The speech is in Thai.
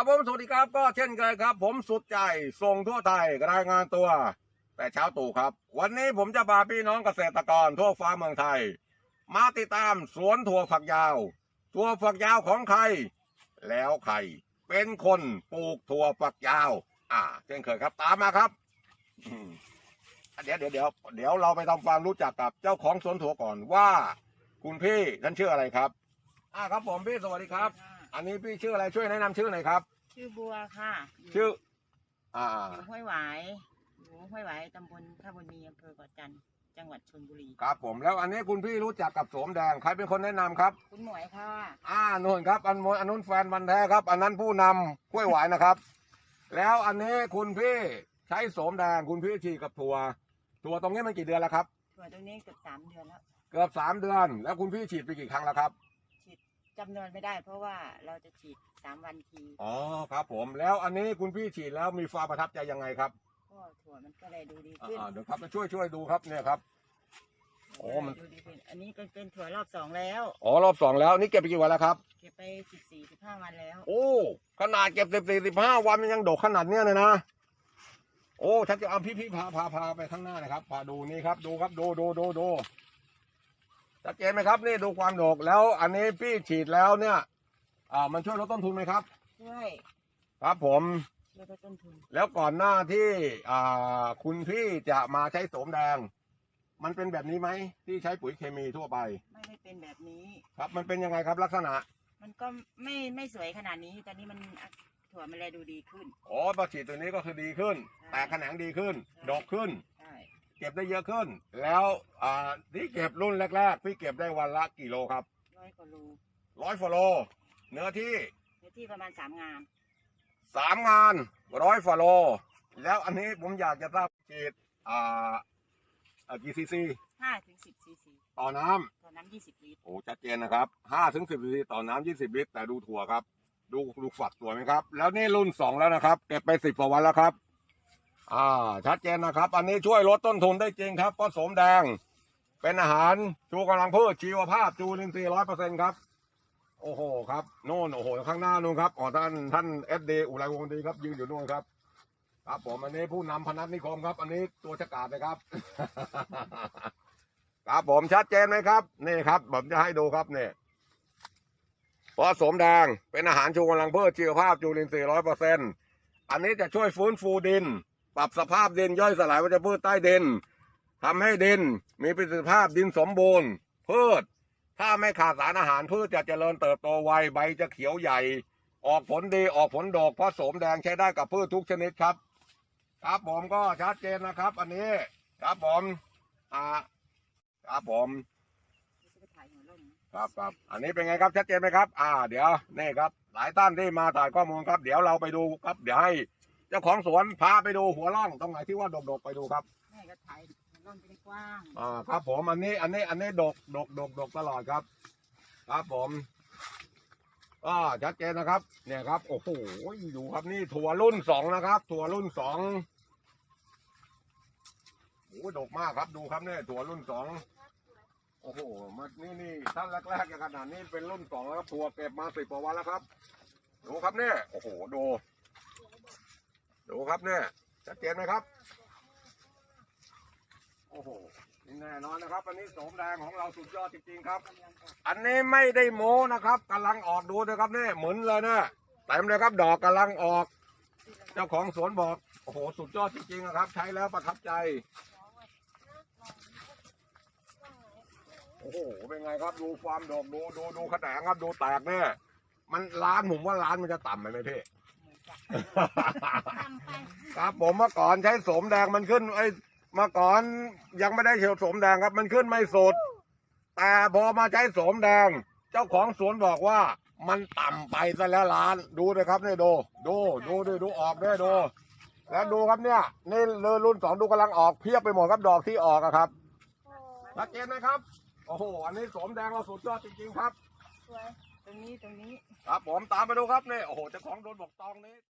ครับผมสวัสดีครับก็เช่นเคยครับ ผมสุดใจส่งทั่วไทยรายงานตัว แต่เช้าตู่ครับ วันนี้ผมจะพาพี่น้องเกษตรกรทั่วฟ้าเมืองไทย มาติดตามสวนถั่วฝักยาวถั่วฝักยาวของใคร แล้วใครเป็นคนปลูกถั่วฝักยาว อ่า เช่นเคยครับตามมาครับเดี๋ยวเดี๋ยวเดี๋ยวเดี๋ยวเราไปทำความรู้จักกับเจ้าของสวนถั่วก่อนว่า คุณพี่ท่านชื่ออะไรครับ อ่าครับผมพี่สวัสดีครับ อันนี้พี่ชื่ออะไรช่วยแนะนำชื่อหน่อยครับ ชื่อบัวค่ะยู่ชื่อ อ่าอยู่ห้วยหวายอยู่ห้วยหวายตำบลท่าบุญมีอำเภอเกาะจันทร์จังหวัดชลบุรี ครับผมแล้วอันนี้คุณพี่รู้จักกับโสมแดงใครเป็นคนแนะนำครับ คุณหมวยค่ะ อ่านุ่นครับอันมอันนู้นแฟนบันธุ์แท้ครับ อันนั้นผู้นำกล้วยหวายนะครับ แล้วอันนี้คุณพี่ใช้โสมแดงคุณพี่ฉีดกับถั่วถั่วตรงนี้มันกี่เดือนแล้วครับ ถั่วตรงนี้เกือบสามเดือนแล้ว เกือบสามเดือน แล้วคุณพี่ฉีดไปกี่ครั้งแล้วครับฉีด จำนวนไม่ได้ เพราะว่าเราจะฉีดสามวันทีอ๋อครับผมแล้วอันนี้คุณพี่ฉีดแล้วมีความประทับใจยังไงครับก็ถั่วมันก็เลยดูดีขึ้นอ่าเดี๋ยวครับมาช่วยช่วยดูครับเนี่ยครับ โอ้มัน ดูดีขึ้นอันนี้ก็เป็นถั่วรอบสองแล้ว อ๋อรอบสองแล้วนี่เก็บไปกี่วันแล้วครับ เก็บไปสิบสี่สิบห้าวันแล้ว โอ้ขนาดเก็บสิบสี่สิบห้าวันมันยังดกขนาดเนี้ยเลยนะโอ้ชัดจะเอาพี่พี่พาพาพาไปข้างหน้านะครับพาดูนี่ครับดูครับดูดูดูดู ชัดเจนไหมครับนี่ดูความดกแล้วอันนี้พี่ฉีดแล้วเนี่ยอ่ามันช่วยลดต้นทุนไหมครับช่วยครับผมลดต้นทุน แล้วก่อนหน้าที่อ่าคุณพี่จะมาใช้โสมแดง มันเป็นแบบนี้ไหมที่ใช้ปุ๋ยเคมีทั่วไป ไม่ได้เป็นแบบนี้ ครับมันเป็นยังไงครับลักษณะมันก็ไม่ไม่สวยขนาดนี้ตอนนี้มันถั่วมันเลยดูดีขึ้น อ๋อพอฉีดตัวนี้ก็คือดีขึ้น แตกแขนงดีขึ้นดกขึ้นใช่ เก็บได้เยอะขึ้น แล้วอ่าที่เก็บรุ่นแรก ๆ พี่เก็บได้วันละกี่โลครับร้อยกว่าโลร้อยฟโลเนื้อที่ในที่ประมาณสามงานสามงานร้อยฟโลแล้วอันนี้ผมอยากจะทราบฉีดอ่าอ่ากี่ซีซีห้าถึงสิบซีซีต่อน้ำต่อน้ำยี่สิบลิตรโอ้ชัดเจนนะครับห้าถึงสิบซีซีต่อน้ำยี่สิบลิตรแต่ดูถั่วครับ ดูดูฝักสวยไหมครับ แล้วนี่รุ่นสองแล้วนะครับ เก็บไปสิบกว่าวันแล้วครับ อ่าชัดเจนนะครับ อันนี้ช่วยลดต้นทุนได้จริงครับเพราะสมแดง เป็นอาหารชูกำลังพืชชีวภาพจูลินทรีย์ร้อยเปอร์เซ็นครับ โอ้โหครับโน่นโอ้โหข้างหน้านู่นครับอ๋อท่านท่านเอสดีอุไรวงดีครับยืนอยู่นู่นครับ ครับผมอันนี้ผู้นำพนัสนิคมครับ อันนี้ตัวฉกาจนะครับ ครับผมชัดเจนไหมครับ นี่ครับผมจะให้ดูครับเนี่ยเพราะสมแดงเป็นอาหารชูกำลังพืชชีวภาพจุลินทรีย์ร้อยเปอร์เซ็นอันนี้จะช่วยฟื้นฟูดิน ปรับสภาพดินย่อยสลายวัชพืชใต้ดินทำให้ดินมีประสิทธิภาพดินสมบูรณ์ พืช ถ้าไม่ขาดสารอาหารพืชจะเจริญเติบโตไวใบจะเขียวใหญ่ ออกผลดีออกผลดกเพราะโสมแดงใช้ได้กับพืชทุกชนิดครับ ครับผมก็ชัดเจนนะครับ อันนี้ครับผมอ่าครับผมครับครับอันนี้เป็นไงครับชัดเจนไหมครับ อ่า เดี๋ยวนี่ครับ หลายท่านที่มาถ่ายข้อมูลครับ เดี๋ยวเราไปดูครับ เดี๋ยวให้ เจ้าของสวนพาไปดูหัวร่องตรงไหนที่ว่าดกๆไปดูครับแม่ก็ถ่ายหัวลมเป็นกว้างอ่าครับผมอันนี้อันนี้อันนี้ดกดกดกดกตลอดครับ ครับผมอ่าชัดเจนนะครับ เนี่ยครับ โอ้โหอยู่ครับนี่ถั่วรุ่นสองนะครับ ถั่วรุ่นสองโอ้โหดกมากครับดูครับเนี่ยถั่วรุ่นสองโอ้โหมานี่นี่ท่านแรกๆอย่างขนาดนี้เป็นรุ่นสองแล้วครับถั่วเก็บมาสิบกว่าวันแล้วครับ ดูครับเนี่ยโอ้โหดู ดูครับเนี่ยชัดเจนไหมครับ โอ้โหแน่นอนนะครับ อันนี้โสมแดงของเราสุดยอดจริงๆครับ อันนี้ไม่ได้โม้นะครับกำลังออกดูนะครับเนี่ยหมุนเลยนะเต็มเลยครับ ดอกกำลังออก เจ้าของสวนบอกโอ้โหสุดยอดจริงๆนะครับ ใช้แล้วประทับใจโอ้โห เป็นไงครับ ดูความดอกดูดูดูขนาดครับ ดูแตกเนี่ย มันร้านผมว่าร้านมันจะต่ำไปไหมพี่ ทำไปครับผมเมื่อก่อนใช้โสมแดงมันขึ้นไอ้ยเมื่อก่อนยังไม่ได้เฉียวโสมแดงครับ มันขึ้นไม่สุด แต่พอมาใช้โสมแดง เจ้าของสวนบอกว่า มันต่ำไปซะแล้วล้านดูเลยครับนี่ดูดูดูดูดูออกด้วยดู แล้วดูครับเนี่ยนี่เรือรุ่นสองดูกำลังออกเพียบไปหมดครับดอกที่ออกอะครับชัดเจนไหมครับ โอ้โหอันนี้โสมแดงเราสุดยอดจริงๆครับ สวย ตรงนี้ ตรงนี้ ครับผมตามไปดูครับนี่โอ้โหเจ้าของโดนบอกตองนี้